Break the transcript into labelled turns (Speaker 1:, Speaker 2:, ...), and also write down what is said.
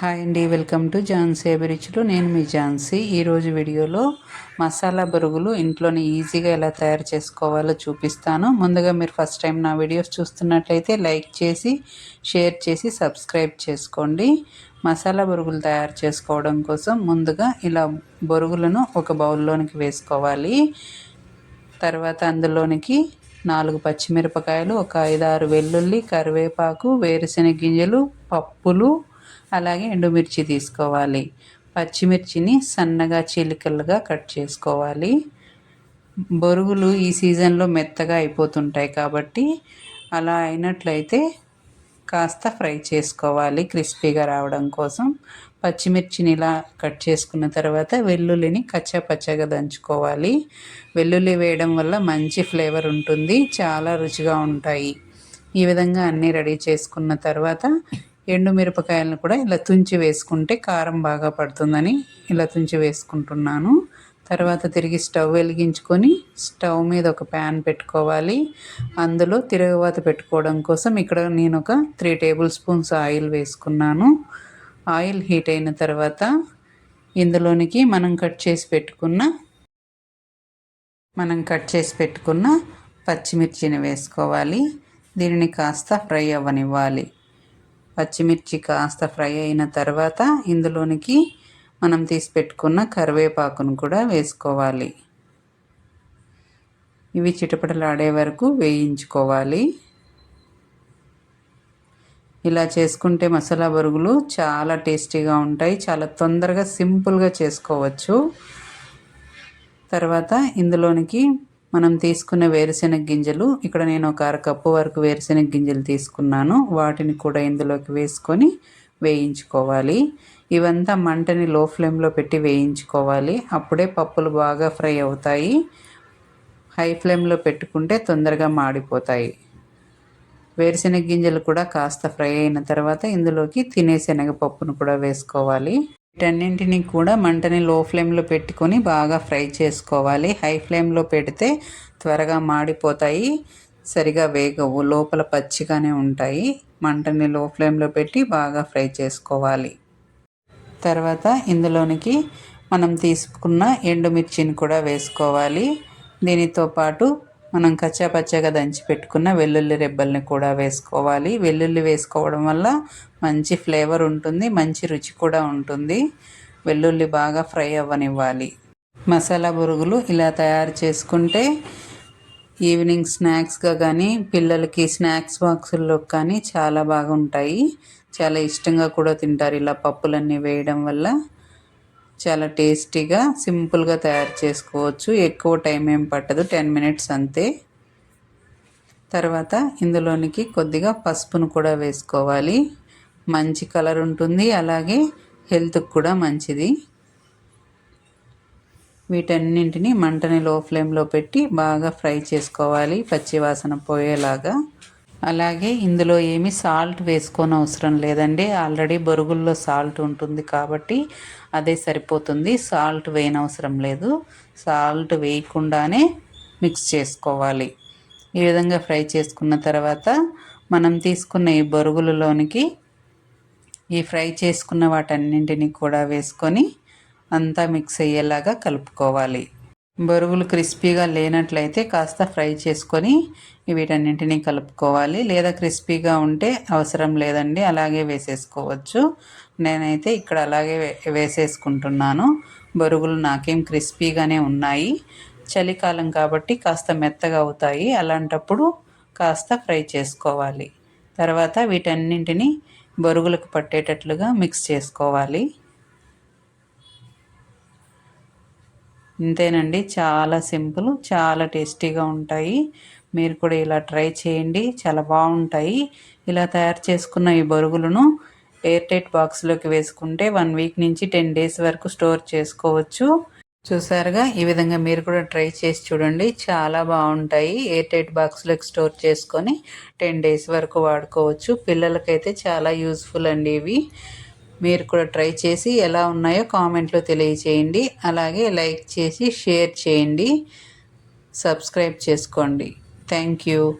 Speaker 1: Hi అండి welcome to Jhansi అభిరుచులు నేను మీ ఝాన్సీ ఈరోజు వీడియోలో మసాలా బరుగులు ఇంట్లోనే ఈజీగా ఎలా తయారు చేసుకోవాలో చూపిస్తాను. ముందుగా మీరు ఫస్ట్ టైం నా వీడియోస్ చూస్తున్నట్లయితే లైక్ చేసి షేర్ చేసి సబ్స్క్రైబ్ చేసుకోండి. మసాలా బొరుగులు తయారు చేసుకోవడం కోసం ముందుగా ఇలా బొరుగులను ఒక బౌల్లోనికి వేసుకోవాలి. తర్వాత అందులోనికి నాలుగు పచ్చిమిరపకాయలు ఒక ఐదారు వెల్లుల్లి కరివేపాకు వేరుశెనగ గింజలు పప్పులు అలాగే ఎండుమిర్చి తీసుకోవాలి. పచ్చిమిర్చిని సన్నగా చిలికలుగా కట్ చేసుకోవాలి. బొరుగులు ఈ సీజన్లో మెత్తగా అయిపోతుంటాయి కాబట్టి అలా అయినట్లయితే కాస్త ఫ్రై చేసుకోవాలి క్రిస్పీగా రావడం కోసం. పచ్చిమిర్చిని ఇలా కట్ చేసుకున్న తర్వాత వెల్లుల్లిని కచ్చపచ్చగా దంచుకోవాలి. వెల్లుల్లి వేయడం వల్ల మంచి ఫ్లేవర్ ఉంటుంది చాలా రుచిగా ఉంటాయి. ఈ విధంగా అన్నీ రెడీ చేసుకున్న తర్వాత ఎండు మిరపకాయలను కూడా ఇలా తుంచి వేసుకుంటే కారం బాగా పడుతుందని ఇలా తుంచి వేసుకుంటున్నాను. తర్వాత తిరిగి స్టవ్ వెలిగించుకొని స్టవ్ మీద ఒక ప్యాన్ పెట్టుకోవాలి. అందులో తిరగవాత పెట్టుకోవడం కోసం ఇక్కడ నేను ఒక త్రీ టేబుల్ స్పూన్స్ ఆయిల్ వేసుకున్నాను. ఆయిల్ హీట్ అయిన తర్వాత ఇందులోనికి మనం కట్ చేసి పెట్టుకున్న మనం కట్ చేసి పెట్టుకున్న పచ్చిమిర్చిని వేసుకోవాలి. దీనిని కాస్త ఫ్రై అవ్వనివ్వాలి. పచ్చిమిర్చి కాస్త ఫ్రై అయిన తర్వాత ఇందులోనికి మనం తీసి పెట్టుకున్న కరివేపాకును కూడా వేసుకోవాలి. ఇవి చిటపటలాడే వరకు వేయించుకోవాలి. ఇలా చేసుకుంటే మసాలా బరుగులు చాలా టేస్టీగా ఉంటాయి. చాలా తొందరగా సింపుల్గా చేసుకోవచ్చు. తర్వాత ఇందులోనికి మనం తీసుకున్న వేరుశెనగ గింజలు ఇక్కడ నేను ఒక అరకప్పు వరకు వేరుశెనగ గింజలు తీసుకున్నాను. వాటిని కూడా ఇందులోకి వేసుకొని వేయించుకోవాలి. ఇవంతా మంటని లో ఫ్లేమ్లో పెట్టి వేయించుకోవాలి. అప్పుడే పప్పులు బాగా ఫ్రై అవుతాయి. హై ఫ్లేమ్లో పెట్టుకుంటే తొందరగా మాడిపోతాయి. వేరుశెనగ గింజలు కూడా కాస్త ఫ్రై అయిన తర్వాత ఇందులోకి తినే శనగపప్పును కూడా వేసుకోవాలి. వీటన్నింటినీ కూడా మంటని లో ఫ్లేమ్లో పెట్టుకొని బాగా ఫ్రై చేసుకోవాలి. హై ఫ్లేమ్లో పెడితే త్వరగా మాడిపోతాయి. సరిగా వేగవు. లోపల పచ్చిగానే ఉంటాయి. మంటని లో ఫ్లేమ్లో పెట్టి బాగా ఫ్రై చేసుకోవాలి. తర్వాత ఇందులోనికి మనం తీసుకున్న ఎండుమిర్చిని కూడా వేసుకోవాలి. దీనితో పాటు మనం కచ్చాపచ్చగా దంచి పెట్టుకున్న వెల్లుల్లి రెబ్బల్ని కూడా వేసుకోవాలి. వెల్లుల్లి వేసుకోవడం వల్ల మంచి ఫ్లేవర్ ఉంటుంది మంచి రుచి కూడా ఉంటుంది. వెల్లుల్లి బాగా ఫ్రై అవ్వనివ్వాలి. మసాలా బురుగులు ఇలా తయారు చేసుకుంటే ఈవినింగ్ స్నాక్స్గా కానీ పిల్లలకి స్నాక్స్ బాక్సుల్లో కానీ చాలా బాగుంటాయి. చాలా ఇష్టంగా కూడా తింటారు ఇలా పప్పులన్నీ వేయడం వల్ల. చాలా టేస్టీగా సింపుల్గా తయారు చేసుకోవచ్చు. ఎక్కువ టైం ఏం పట్టదు. టెన్ మినిట్స్ అంతే. తర్వాత ఇందులోనికి కొద్దిగా పసుపును కూడా వేసుకోవాలి. మంచి కలర్ ఉంటుంది. అలాగే హెల్త్కి కూడా మంచిది. వీటన్నింటినీ మంటని లో ఫ్లేమ్లో పెట్టి బాగా ఫ్రై చేసుకోవాలి. పచ్చివాసన పోయేలాగా. అలాగే ఇందులో ఏమి సాల్ట్ వేసుకోని అవసరం లేదండి. ఆల్రెడీ బొరుగుల్లో సాల్ట్ ఉంటుంది కాబట్టి అదే సరిపోతుంది. సాల్ట్ వేయనవసరం లేదు. సాల్ట్ వేయకుండానే మిక్స్ చేసుకోవాలి. ఈ విధంగా ఫ్రై చేసుకున్న తర్వాత మనం తీసుకున్న ఈ బొరుగులలోనికి ఈ ఫ్రై చేసుకున్న వాటన్నింటినీ కూడా వేసుకొని అంతా మిక్స్ అయ్యేలాగా కలుపుకోవాలి. బరువులు క్రిస్పీగా లేనట్లయితే కాస్త ఫ్రై చేసుకొని వీటన్నింటినీ కలుపుకోవాలి. లేదా క్రిస్పీగా ఉంటే అవసరం లేదండి అలాగే వేసేసుకోవచ్చు. నేనైతే ఇక్కడ అలాగే వేసేసుకుంటున్నాను. బరుగులు నాకేం క్రిస్పీగానే ఉన్నాయి. చలికాలం కాబట్టి కాస్త మెత్తగా అవుతాయి. అలాంటప్పుడు కాస్త ఫ్రై చేసుకోవాలి. తర్వాత వీటన్నింటినీ బరుగులకు పట్టేటట్లుగా మిక్స్ చేసుకోవాలి. ఇంతేనండి. చాలా సింపుల్ చాలా టేస్టీగా ఉంటాయి. మీరు కూడా ఇలా ట్రై చేయండి. చాలా బాగుంటాయి. ఇలా తయారు చేసుకున్న ఈ బొరుగులను ఎయిర్ టైట్ బాక్స్లోకి వేసుకుంటే వన్ వీక్ నుంచి టెన్ డేస్ వరకు స్టోర్ చేసుకోవచ్చు. చూసారుగా? ఈ విధంగా మీరు కూడా ట్రై చేసి చూడండి. చాలా బాగుంటాయి. ఎయిర్ టైట్ బాక్స్లోకి స్టోర్ చేసుకొని టెన్ డేస్ వరకు వాడుకోవచ్చు. పిల్లలకైతే చాలా యూస్ఫుల్ అండి ఇవి. మీరు కూడా ట్రై చేసి ఎలా ఉన్నాయో కామెంట్లో తెలియచేయండి. అలాగే లైక్ చేసి షేర్ చేయండి. సబ్స్క్రైబ్ చేసుకోండి. Thank you.